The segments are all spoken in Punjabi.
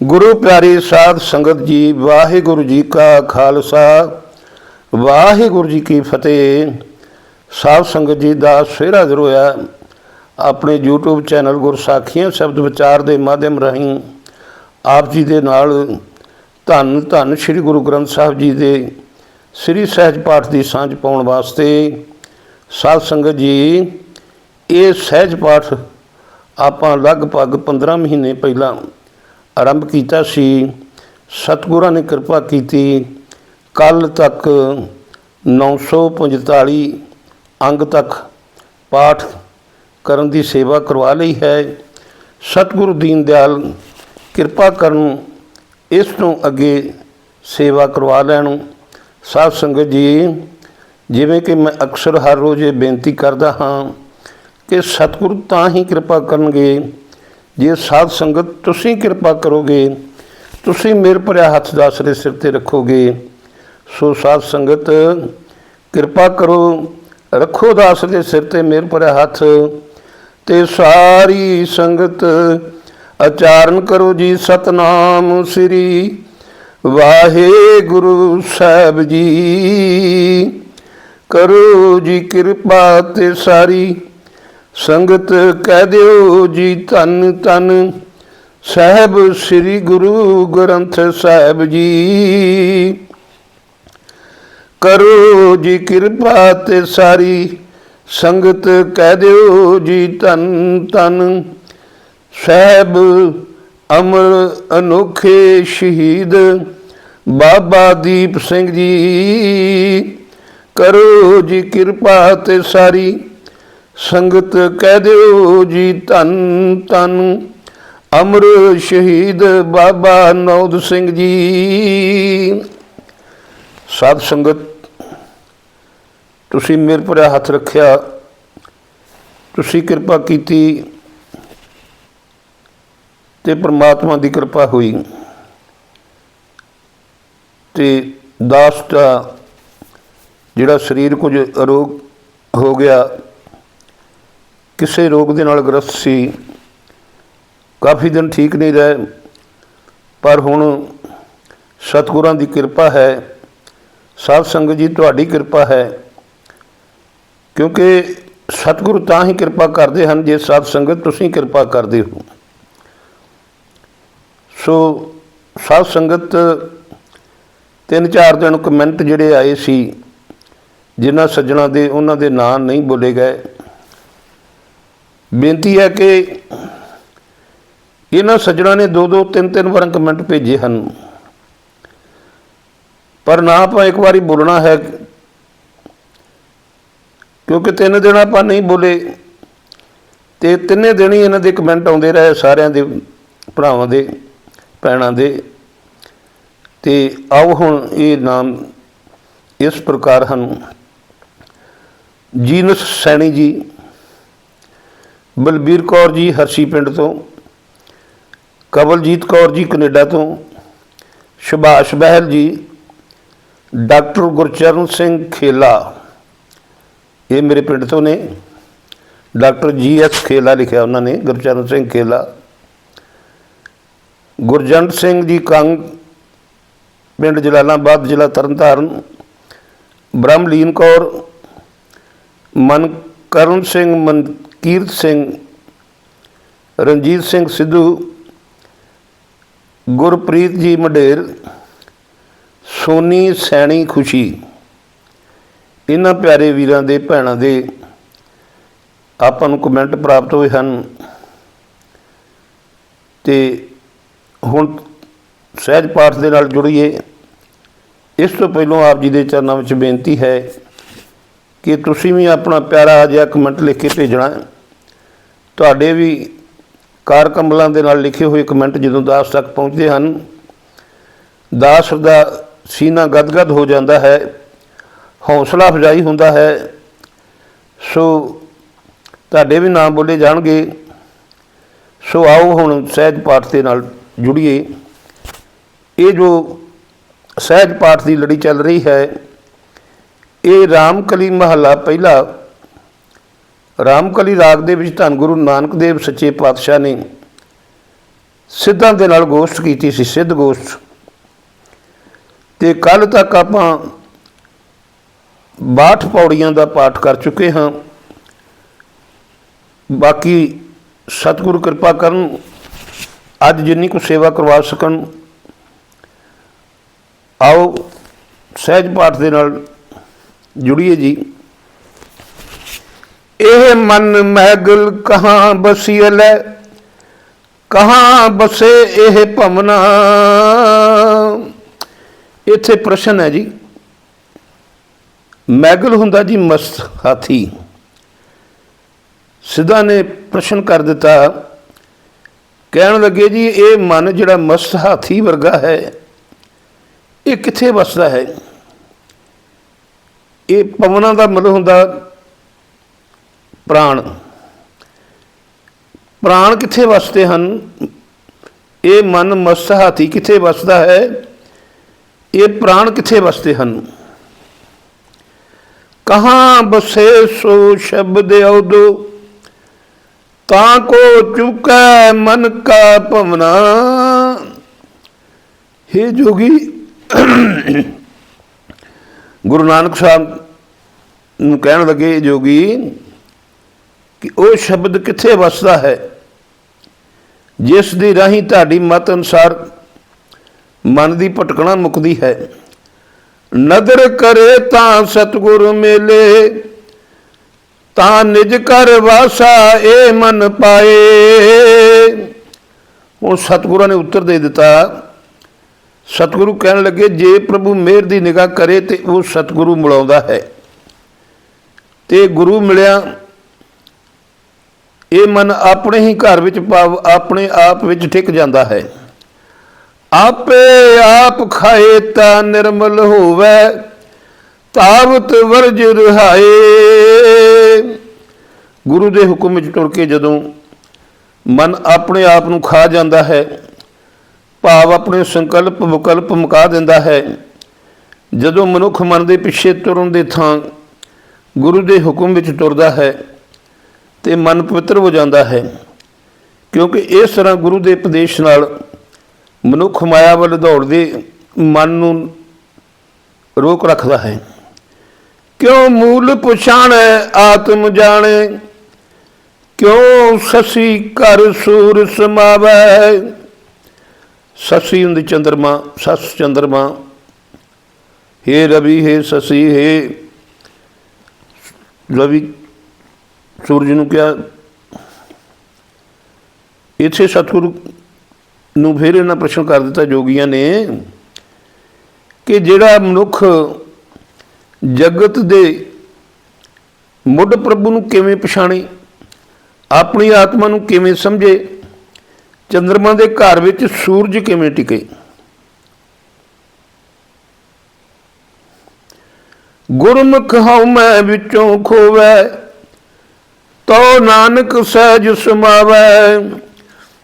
ਗੁਰੂ ਪਿਆਰੀ ਸਾਧ ਸੰਗਤ ਜੀ, ਵਾਹਿਗੁਰੂ ਜੀ ਕਾ ਖਾਲਸਾ। ਵਾਹਿਗੁਰੂ ਜੀ ਕੀ ਫਤਿਹ। ਸਾਧ ਸੰਗਤ ਜੀ ਦਾ ਸਵੇਰਾ ਜ਼ਰੋਇਆ ਆਪਣੇ YouTube ਚੈਨਲ ਗੁਰਸਾਖੀਆਂ ਸ਼ਬਦ ਵਿਚਾਰ ਦੇ ਮਾਧਿਅਮ ਰਾਹੀਂ ਆਪ ਜੀ ਦੇ ਨਾਲ ਧੰਨ ਧੰਨ ਸ੍ਰੀ ਗੁਰੂ ਗ੍ਰੰਥ ਸਾਹਿਬ ਜੀ ਦੇ ਸ੍ਰੀ ਸਹਿਜ ਪਾਠ ਦੀ ਸਾਂਝ ਪਾਉਣ ਵਾਸਤੇ ਸਾਧ ਸੰਗਤ ਜੀ, ਇਹ ਸਹਿਜ ਪਾਠ ਆਪਾਂ ਲਗਭਗ 15 ਮਹੀਨੇ ਪਹਿਲਾਂ ਆਰੰਭ ਕੀਤਾ ਸੀ। ਸਤਿਗੁਰਾਂ ਨੇ ਕਿਰਪਾ ਕੀਤੀ। ਕੱਲ ਤੱਕ 945 ਅੰਗ ਤੱਕ ਪਾਠ ਕਰਨ ਦੀ ਸੇਵਾ ਕਰਵਾ ਲਈ ਹੈ। ਸਤਿਗੁਰੂ ਦੀਨ ਦਿਆਲ ਕਿਰਪਾ ਕਰਨ ਇਸ ਤੋਂ ਅੱਗੇ ਸੇਵਾ ਕਰਵਾ ਲੈਣ। ਸਾਧ ਸੰਗਤ ਜੀ, ਜਿਵੇਂ ਕਿ ਮੈਂ ਅਕਸਰ ਹਰ ਰੋਜ਼ ਇਹ ਬੇਨਤੀ ਕਰਦਾ ਹਾਂ ਕਿ ਸਤਿਗੁਰੂ ਤਾਂ ਹੀ ਕਿਰਪਾ ਕਰਨਗੇ ਜੇ ਸਾਧ ਸੰਗਤ ਤੁਸੀਂ ਕਿਰਪਾ ਕਰੋਗੇ, ਤੁਸੀਂ ਮੇਰੇ ਭਰਿਆ ਹੱਥ ਦਾਸਰੇ ਸਿਰ ਤੇ ਰੱਖੋਗੇ, ਸੋ ਸਾਧ ਸੰਗਤ ਕਿਰਪਾ ਕਰੋ, ਰੱਖੋ ਦਾਸ ਦੇ ਸਿਰ ਤੇ ਮੇਰੇ ਭਰਿਆ ਹੱਥ, ਤੇ ਸਾਰੀ ਸੰਗਤ ਆਚਾਰਨ ਕਰੋ ਜੀ ਸਤਨਾਮ ਸ੍ਰੀ ਵਾਹਿਗੁਰੂ ਸਾਹਿਬ ਜੀ। ਕਰੋ ਜੀ ਕਿਰਪਾ ਤੇ ਸਾਰੀ ਸੰਗਤ ਕਹਿ ਦਿਓ ਜੀ ਧੰਨ ਧੰਨ, ਸਾਹਿਬ ਸ੍ਰੀ ਗੁਰੂ ਗ੍ਰੰਥ ਸਾਹਿਬ ਜੀ। ਕਰੋ ਜੀ ਕਿਰਪਾ ਤੇ ਸਾਰੀ, ਸੰਗਤ ਕਹਿ ਦਿਓ ਜੀ ਧੰਨ ਧੰਨ, ਸਾਹਿਬ ਅਮਰ ਅਨੋਖੇ ਸ਼ਹੀਦ ਬਾਬਾ ਦੀਪ ਸਿੰਘ ਜੀ। ਕਰੋ ਜੀ ਕਿਰਪਾ ਤੇ ਸਾਰੀ ਸੰਗਤ ਕਹਿ ਦਿਓ ਜੀ ਧੰਨ ਧੰਨ। ਅਮਰ ਸ਼ਹੀਦ ਬਾਬਾ ਨੌਦ ਸਿੰਘ ਜੀ। ਸਾਧ ਸੰਗਤ, ਤੁਸੀਂ ਮੇਰੇ ਪਰ ਹੱਥ ਰੱਖਿਆ, ਤੁਸੀਂ ਕਿਰਪਾ ਕੀਤੀ ਤੇ ਪ੍ਰਮਾਤਮਾ ਦੀ ਕਿਰਪਾ ਹੋਈ। ਤੇ ਦਾਸ ਦਾ ਜਿਹੜਾ ਸਰੀਰ ਕੁਝ ਅਰੋਗ ਹੋ ਗਿਆ ਕਿਸੇ ਰੋਗ ਦੇ ਨਾਲ ਗ੍ਰਸਤ ਸੀ। ਕਾਫੀ ਦਿਨ ਠੀਕ ਨਹੀਂ ਰਹੇ, ਪਰ ਹੁਣ ਸਤਿਗੁਰਾਂ ਦੀ ਕਿਰਪਾ ਹੈ। ਸਾਧ ਸੰਗਤ ਜੀ, ਤੁਹਾਡੀ ਕਿਰਪਾ ਹੈ। ਕਿਉਂਕਿ ਸਤਿਗੁਰੂ ਤਾਂ ਹੀ ਕਿਰਪਾ ਕਰਦੇ ਹਨ, ਜੇ ਸਾਧ ਸੰਗਤ ਤੁਸੀਂ ਕਿਰਪਾ ਕਰਦੇ ਹੋ। ਸੋ ਸਾਧ ਸੰਗਤ ਤਿੰਨ ਚਾਰ ਦਿਨ ਕਮੈਂਟ ਜਿਹੜੇ ਆਏ ਸੀ, ਜਿਨ੍ਹਾਂ ਸੱਜਣਾ ਦੇ, ਉਹਨਾਂ ਦੇ ਨਾਂ ਨਹੀਂ ਬੋਲੇ ਗਏ। ਬੇਨਤੀ ਹੈ ਕਿ ਇਹਨਾਂ ਸੱਜਣਾ ਨੇ ਦੋ ਦੋ ਤਿੰਨ ਤਿੰਨ ਵਾਰ ਕਮੈਂਟ ਭੇਜੇ ਹਨ। ਪਰ ਨਾ ਆਪਾਂ ਇੱਕ ਵਾਰੀ ਬੋਲਣਾ ਹੈ, ਕਿਉਂਕਿ ਤਿੰਨ ਦਿਨ ਆਪਾਂ ਨਹੀਂ ਬੋਲੇ ਤੇ ਤਿੰਨੇ ਦਿਨ ਹੀ ਇਹਨਾਂ ਦੇ ਕਮੈਂਟ ਆਉਂਦੇ ਰਹੇ ਸਾਰਿਆਂ ਦੇ ਭਰਾਵਾਂ ਦੇ, ਭੈਣਾਂ ਦੇ। ਤੇ ਆਓ ਹੁਣ ਇਹ ਨਾਮ ਇਸ ਪ੍ਰਕਾਰ ਹਨ। ਜੀਨਸ ਸੈਣੀ ਜੀ। ਬਲਬੀਰ ਕੌਰ ਜੀ ਹਰਸ਼ੀ ਪਿੰਡ ਤੋਂ, ਕਵਲਜੀਤ ਕੌਰ ਜੀ ਕੈਨੇਡਾ ਤੋਂ, ਸੁਭਾਸ਼ ਬਹਿਲ ਜੀ, ਡਾਕਟਰ ਗੁਰਚਰਨ ਸਿੰਘ ਖੇਲਾ, ਇਹ ਮੇਰੇ ਪਿੰਡ ਤੋਂ ਨੇ। ਡਾਕਟਰ ਜੀ ਐਸ ਖੇਲਾ ਲਿਖਿਆ ਉਹਨਾਂ ਨੇ, ਗੁਰਚਰਨ ਸਿੰਘ ਖੇਲਾ। ਗੁਰਜੰਟ ਸਿੰਘ ਜੀ ਕੰਗ, ਪਿੰਡ ਜਲਾਲਾਬਾਦ, ਜ਼ਿਲ੍ਹਾ ਤਰਨਤਾਰਨ। ਬ੍ਰਹਮਲੀਨ ਕੌਰ, ਮਨਕਰਨ ਸਿੰਘ ਕੀਰਤ ਸਿੰਘ, ਰਣਜੀਤ ਸਿੰਘ ਸਿੱਧੂ, ਗੁਰਪ੍ਰੀਤ ਜੀ ਮਢੇਰ ਸੋਨੀ ਸੈਣੀ ਖੁਸ਼ੀ, ਇਹਨਾਂ ਪਿਆਰੇ ਵੀਰਾਂ ਦੇ ਭੈਣਾਂ ਦੇ ਆਪਾਂ ਨੂੰ ਕਮੈਂਟ ਪ੍ਰਾਪਤ ਹੋਏ ਹਨ। ਤੇ ਹੁਣ ਸਹਿਜ ਪਾਠ ਦੇ ਨਾਲ ਜੁੜੀਏ। ਇਸ ਤੋਂ ਪਹਿਲਾਂ ਆਪ ਜੀ ਦੇ ਚਰਨਾਂ ਵਿੱਚ ਬੇਨਤੀ ਹੈ ਕਿ ਤੁਸੀਂ ਵੀ ਆਪਣਾ ਪਿਆਰਾ ਜਿਹਾ ਕਮੈਂਟ ਲਿਖ ਕੇ ਭੇਜਣਾ ਤੁਹਾਡੇ ਵੀ ਕਾਰ ਕਮਲਾਂ ਦੇ ਨਾਲ ਲਿਖੇ ਹੋਏ ਕਮੈਂਟ ਜਦੋਂ ਦਾਸ ਤੱਕ ਪਹੁੰਚਦੇ ਹਨ, ਦਾਸ ਦਾ ਸੀਨਾ ਗਦਗਦ ਹੋ ਜਾਂਦਾ ਹੈ, ਹੌਸਲਾ ਅਫਜ਼ਾਈ ਹੁੰਦਾ ਹੈ। ਸੋ ਤੁਹਾਡੇ ਵੀ ਨਾਮ ਬੋਲੇ ਜਾਣਗੇ। ਸੋ ਆਓ ਹੁਣ ਸਹਿਜ ਪਾਠ ਦੇ ਨਾਲ ਜੁੜੀਏ। ਇਹ ਜੋ ਸਹਿਜ ਪਾਠ ਦੀ ਲੜੀ ਚੱਲ ਰਹੀ ਹੈ, ਇਹ ਰਾਮਕਲੀ ਮਹੱਲਾ ਪਹਿਲਾ ਰਾਮਕਲੀ ਰਾਗ ਦੇ ਵਿੱਚ ਧੰਨ ਗੁਰੂ ਨਾਨਕ ਦੇਵ ਸੱਚੇ ਪਾਤਸ਼ਾਹ ਨੇ ਸਿੱਧਾਂ ਦੇ ਨਾਲ ਗੋਸ਼ਟ ਕੀਤੀ ਸੀ, ਸਿੱਧ ਗੋਸ਼ਟ। ਤੇ ਕੱਲ ਤੱਕ ਆਪਾਂ 62 ਪੌੜੀਆਂ ਦਾ ਪਾਠ ਕਰ ਚੁੱਕੇ ਹਾਂ। ਬਾਕੀ ਸਤਿਗੁਰੂ ਕਿਰਪਾ ਕਰਨ, ਅੱਜ ਜਿੰਨੀ ਕੁ ਸੇਵਾ ਕਰਵਾ ਸਕਣ, ਆਓ ਸਹਿਜ ਪਾਠ ਦੇ ਨਾਲ ਜੁੜੀਏ ਜੀ। ਇਹ ਮਨ ਮਹਿਗਲ ਕਹਾਂ ਬਸੀਐ ਕਹਾਂ ਬਸੇ ਇਹ ਭਵਨਾ? ਇੱਥੇ ਪ੍ਰਸ਼ਨ ਹੈ ਜੀ। ਮੈਗਲ ਹੁੰਦਾ ਜੀ ਮਸਤ ਹਾਥੀ। ਸਿੱਧਾ ਨੇ ਪ੍ਰਸ਼ਨ ਕਰ ਦਿੱਤਾ। ਕਹਿਣ ਲੱਗੇ ਜੀ, ਇਹ ਮਨ ਜਿਹੜਾ ਮਸਤ ਹਾਥੀ ਵਰਗਾ ਹੈ, ਇਹ ਕਿੱਥੇ ਵਸਦਾ ਹੈ? ਇਹ ਪਵਨਾਂ ਦਾ ਮਤਲਬ ਹੁੰਦਾ ਪ੍ਰਾਣ। ਪ੍ਰਾਣ ਕਿੱਥੇ ਵਸਦੇ ਹਨ? ਇਹ ਮਨ ਮਸਤ ਹਾਥੀ ਕਿੱਥੇ ਵਸਦਾ ਹੈ? ਇਹ ਪ੍ਰਾਣ ਕਿੱਥੇ ਵਸਦੇ ਹਨ? ਕਹਾਂ ਬਸੇ ਸੋ ਸ਼ਬਦ ਔਦੋ, ਤਾਂ ਕੋ ਚੁਕੈ ਮਨ ਕਾ ਭਵਨਾ। हे ਜੋਗੀ, ਗੁਰੂ ਨਾਨਕ ਸਾਹਿਬ ਨੂੰ ਕਹਿਣ ਲੱਗੇ ਜੋਗੀ ਕਿ ਉਹ ਸ਼ਬਦ ਕਿੱਥੇ ਵਸਦਾ ਹੈ? ਜਿਸ ਦੀ ਰਾਹੀਂ ਤੁਹਾਡੀ ਮਤ ਅਨੁਸਾਰ ਮਨ ਦੀ ਭਟਕਣਾ ਮੁਕਦੀ ਹੈ। ਨਦਰ ਕਰੇ ਤਾਂ ਸਤਿਗੁਰ ਮੇਲੇ, ਤਾਂ ਨਿਜ ਕਰ ਵਾਸਾ ਏ ਮਨ ਪਾਏ। ਉਹ ਸਤਿਗੁਰਾਂ ਨੇ ਉੱਤਰ ਦੇ ਦਿੱਤਾ, ਸਤਿਗੁਰੂ ਕਹਿਣ ਲੱਗੇ, ਜੇ ਪ੍ਰਭੂ ਮਿਹਰ ਦੀ ਨਿਗਾਹ ਕਰੇ ਤੇ ਉਹ ਸਤਿਗੁਰੂ ਮਿਲਾਉਂਦਾ ਹੈ। ਤੇ ਗੁਰੂ ਮਿਲਿਆ ਇਹ ਮਨ ਆਪਣੇ ਹੀ ਘਰ ਵਿੱਚ ਭਾਵ ਆਪਣੇ ਆਪ ਵਿੱਚ ਟਿਕ ਜਾਂਦਾ ਹੈ। ਆਪੇ ਆਪ ਖਾਏ ਤਾਂ ਨਿਰਮਲ ਹੋਵੇ, ਤਾਵਤ ਵਰਜ ਰਹਾਏ। ਗੁਰੂ ਦੇ ਹੁਕਮ ਵਿੱਚ ਤੁਰ ਕੇ ਜਦੋਂ ਮਨ ਆਪਣੇ ਆਪ ਨੂੰ ਖਾ ਜਾਂਦਾ ਹੈ, ਭਾਵ ਆਪਣੇ ਸੰਕਲਪ ਵਿਕਲਪ ਮੁਕਾ ਦਿੰਦਾ ਹੈ, ਜਦੋਂ ਮਨੁੱਖ ਮਨ ਦੇ ਪਿੱਛੇ ਤੁਰਨ ਦੇ ਥਾਂ ਗੁਰੂ ਦੇ ਹੁਕਮ ਵਿੱਚ ਤੁਰਦਾ ਹੈ ਤੇ ਮਨ ਪਵਿੱਤਰ ਹੋ ਜਾਂਦਾ ਹੈ। ਕਿਉਂਕਿ ਇਸ ਤਰ੍ਹਾਂ ਗੁਰੂ ਦੇ ਉਪਦੇਸ਼ ਨਾਲ ਮਨੁੱਖ ਮਾਇਆ ਵੱਲ ਦੌੜਦੇ ਮਨ ਨੂੰ ਰੋਕ ਰੱਖਦਾ ਹੈ। ਕਿਉਂ ਮੂਲ ਪਛਾਣੈ ਆਤਮ ਜਾਣੇ? ਕਿਉਂ ਸਸੀ ਕਰ ਸੂਰ ਸਮਾਵੈ? ਸਸੀ ਹੁੰਦੀ ਚੰਦਰਮਾ, ਸਸ ਚੰਦਰਮਾ। ਹੇ ਰਵੀ, ਹੇ ਸਸੀ, ਹੇ ਰਵੀ। ਸੂਰਜ ਨੂੰ ਕਿਹਾ, ਇੱਥੇ ਸਤਿਗੁਰੂ ਨੂੰ ਫਿਰ ਇਹਨਾਂ ਪ੍ਰਸ਼ਨ ਕਰ ਦਿੱਤਾ ਜੋਗੀਆਂ ਨੇ ਕਿ ਜਿਹੜਾ ਮਨੁੱਖ ਜਗਤ ਦੇ ਮੁੱਢ ਪ੍ਰਭੂ ਨੂੰ ਕਿਵੇਂ ਪਛਾਣੇ, ਆਪਣੀ ਆਤਮਾ ਨੂੰ ਕਿਵੇਂ ਸਮਝੇ, ਚੰਦਰਮਾ ਦੇ ਘਰ ਵਿੱਚ ਸੂਰਜ ਕਿਵੇਂ ਟਿਕੇ। ਗੁਰਮੁਖ ਹਉ ਮੈਂ ਵਿੱਚੋਂ ਖੋਵੈ ਤੋ ਨਾਨਕ ਸਹਿਜ ਸਮਾਵੈ।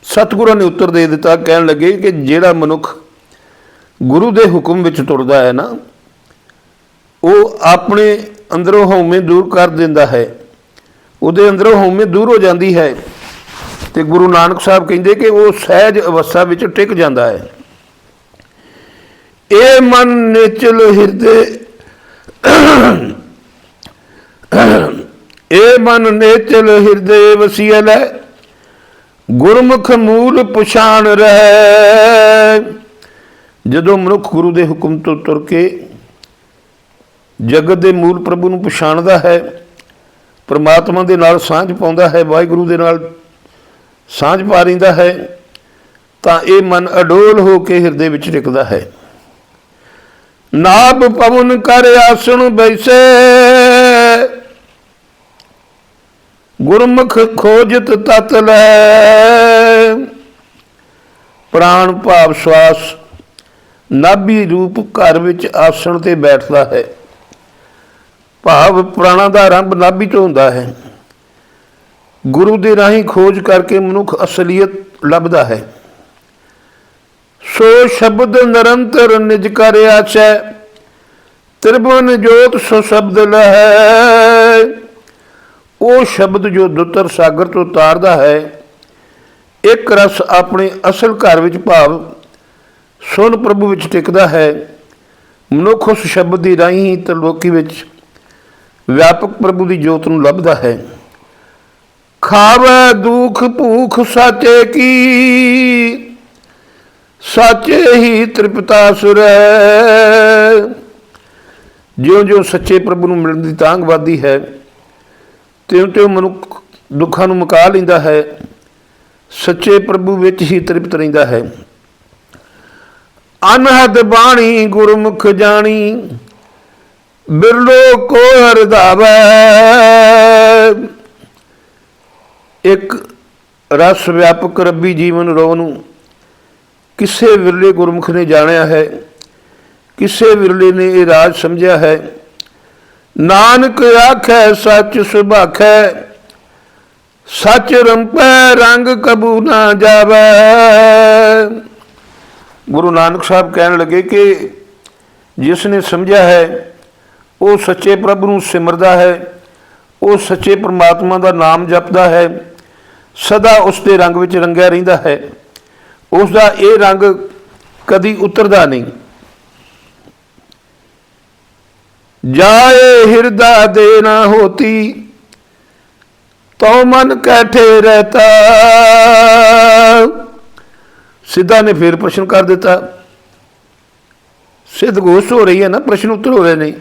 ਸਤਿਗੁਰਾਂ ਨੇ ਉੱਤਰ ਦੇ ਦਿੱਤਾ, ਕਹਿਣ ਲੱਗੇ ਕਿ ਜਿਹੜਾ ਮਨੁੱਖ ਗੁਰੂ ਦੇ ਹੁਕਮ ਵਿੱਚ ਤੁਰਦਾ ਹੈ ਨਾ, ਉਹ ਆਪਣੇ ਅੰਦਰੋਂ ਹਉਮੈ ਦੂਰ ਕਰ ਦਿੰਦਾ ਹੈ। ਉਹਦੇ ਅੰਦਰੋਂ ਹਉਮੈ ਦੂਰ ਹੋ ਜਾਂਦੀ ਹੈ ਤੇ ਗੁਰੂ ਨਾਨਕ ਸਾਹਿਬ ਕਹਿੰਦੇ ਕਿ ਉਹ ਸਹਿਜ ਅਵਸਥਾ ਵਿੱਚ ਟਿਕ ਜਾਂਦਾ ਹੈ। ਇਹ ਮਨ ਨਿਚਲ ਹਿਰਦੇ ਇਹ ਮਨ ਨੇਚਲ ਹਿਰਦੇ ਵਸੀਲੇ ਗੁਰਮੁਖ ਮੂਲ ਪਛਾਣ ਰਹਿ। ਜਦੋਂ ਮਨੁੱਖ ਗੁਰੂ ਦੇ ਹੁਕਮ ਤੋਂ ਤੁਰ ਕੇ ਜਗਤ ਦੇ ਮੂਲ ਪ੍ਰਭੂ ਨੂੰ ਪਛਾਣਦਾ ਹੈ, ਪਰਮਾਤਮਾ ਦੇ ਨਾਲ ਸਾਂਝ ਪਾਉਂਦਾ ਹੈ, ਵਾਹਿਗੁਰੂ ਦੇ ਨਾਲ ਸਾਂਝ ਪਾ ਰਹਿੰਦਾ ਹੈ, ਤਾਂ ਇਹ ਮਨ ਅਡੋਲ ਹੋ ਕੇ ਹਿਰਦੇ ਵਿੱਚ ਟਿਕਦਾ ਹੈ। ਨਾਭ ਪਵਨ ਕਰ ਆਸਣ ਬੈਸੇ ਗੁਰਮੁਖ ਖੋਜਤ ਤਤ ਲੈ। ਪ੍ਰਾਣ ਭਾਵ ਸਵਾਸ ਨਾਭੀ ਰੂਪ ਘਰ ਵਿੱਚ ਆਸਣ ਤੇ ਬੈਠਦਾ ਹੈ। ਭਾਵ ਪ੍ਰਾਣਾ ਦਾ ਆਰੰਭ ਨਾਭੀ ਤੋਂ ਹੁੰਦਾ ਹੈ। ਗੁਰੂ ਦੇ ਰਾਹੀਂ ਖੋਜ ਕਰਕੇ ਮਨੁੱਖ ਅਸਲੀਅਤ ਲੱਭਦਾ ਹੈ। ਸੋ ਸ਼ਬਦ ਨਿਰੰਤਰ ਨਿਜ ਕਰਿਆ ਆਚੈ, ਤ੍ਰਿਭੁਵਨ ਜੋਤ ਸੋ ਸ਼ਬਦ ਲਹੈ। ਉਹ ਸ਼ਬਦ ਜੋ ਦੁੱਤਰ ਸਾਗਰ ਤੋਂ ਤਾਰਦਾ ਹੈ, ਇੱਕ ਰਸ ਆਪਣੇ ਅਸਲ ਘਰ ਵਿੱਚ ਭਾਵ ਸੁਨ ਪ੍ਰਭੂ ਵਿੱਚ ਟਿਕਦਾ ਹੈ। ਮਨੁੱਖ ਉਸ ਸ਼ਬਦ ਦੀ ਰਾਹੀਂ ਹੀ ਤਰਲੋਕੀ ਵਿੱਚ ਵਿਆਪਕ ਪ੍ਰਭੂ ਦੀ ਜੋਤ ਨੂੰ ਲੱਭਦਾ ਹੈ। ਖਾਵੇ ਦੁਖ ਭੂਖ ਸਾਚੇ ਕੀ, ਸਾਚੇ ਹੀ ਤ੍ਰਿਪਤਾ ਸੁਰੈ। ਜਿਉਂ ਜਿਉਂ ਸੱਚੇ ਪ੍ਰਭੂ ਨੂੰ ਮਿਲਣ ਦੀ ਤਾਂਘ ਵੱਧਦੀ ਹੈ ਤਿਉਂ ਤਿਉਂ ਮਨੁੱਖ ਦੁੱਖਾਂ ਨੂੰ ਮੁਕਾ ਲੈਂਦਾ ਹੈ। ਸੱਚੇ ਪ੍ਰਭੂ ਵਿੱਚ ਹੀ ਤ੍ਰਿਪਤ ਰਹਿੰਦਾ ਹੈ। ਅਨਹਦ ਬਾਣੀ ਗੁਰਮੁਖ ਜਾਣੀ, ਬਿਰਲੋ ਕੋ ਹਰਦਾਵੈ ਇੱਕ ਰਸ ਵਿਆਪਕ ਰੱਬੀ ਜੀਵਨ ਰੋ ਨੂੰ ਕਿਸੇ ਵਿਰਲੇ ਗੁਰਮੁਖ ਨੇ ਜਾਣਿਆ ਹੈ। ਕਿਸੇ ਵਿਰਲੇ ਨੇ ਇਹ ਰਾਜ ਸਮਝਿਆ ਹੈ। ਨਾਨਕ ਆਖੈ, ਸੱਚ ਸੁਭਾਖੈ, ਸੱਚ ਰੰਪੈ, ਰੰਗ ਕਬੂ ਨਾ ਜਾਵੇ। ਗੁਰੂ ਨਾਨਕ ਸਾਹਿਬ ਕਹਿਣ ਲੱਗੇ ਕਿ ਜਿਸ ਨੇ ਸਮਝਿਆ ਹੈ, ਉਹ ਸੱਚੇ ਪ੍ਰਭ ਨੂੰ ਸਿਮਰਦਾ ਹੈ, ਉਹ ਸੱਚੇ ਪ੍ਰਮਾਤਮਾ ਦਾ ਨਾਮ ਜਪਦਾ ਹੈ, ਸਦਾ ਉਸ ਦੇ ਰੰਗ ਵਿੱਚ ਰੰਗਿਆ ਰਹਿੰਦਾ ਹੈ। ਉਸ ਦਾ ਇਹ ਰੰਗ ਕਦੀ ਉਤਰਦਾ ਨਹੀਂ। ਜਾਏ ਹਿਰਦਾ ਦੇ ਨਾ ਹੋਤੀ ਤੋ ਮਨ ਕੈਠੇ ਸਿੱਧਾ ਨੇ ਫਿਰ ਪ੍ਰਸ਼ਨ ਕਰ ਦਿੱਤਾ। ਸਿੱਧ ਗੋਸ਼ ਹੋ ਰਹੀ ਹੈ ਨਾ, ਪ੍ਰਸ਼ਨ ਉੱਤਰ ਹੋ ਰਹੇ ਨੇ।